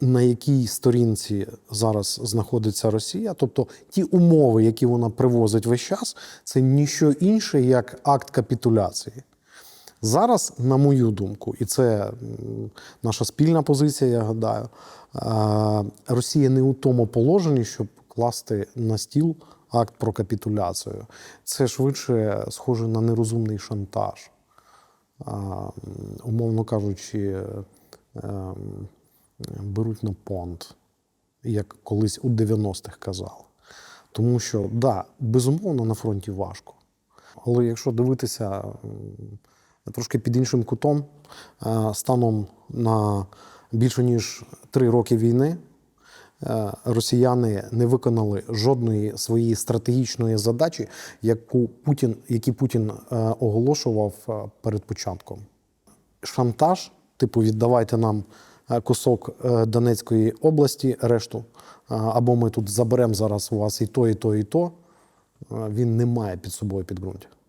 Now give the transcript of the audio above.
на якій сторінці зараз знаходиться Росія, тобто ті умови, які вона привозить весь час, це ніщо інше, як акт капітуляції. Зараз, на мою думку, і це наша спільна позиція, я гадаю, е, Росія не у тому положенні, щоб класти на стіл акт про капітуляцію. Це швидше схоже на нерозумний шантаж. Умовно кажучи, е, беруть на понт, як колись у 90-х казали. Тому що, да, безумовно, на фронті важко. Але якщо дивитися трошки під іншим кутом, е, станом на більше ніж три роки війни, е, росіяни не виконали жодної своєї стратегічної задачі, яку Путін, які Путін е, оголошував перед початком. Шантаж, типу, віддавайте нам кусок е, Донецької області, решту, е, або ми тут заберемо зараз у вас і то, і то, і то. е, Він не має під собою підґрунтя.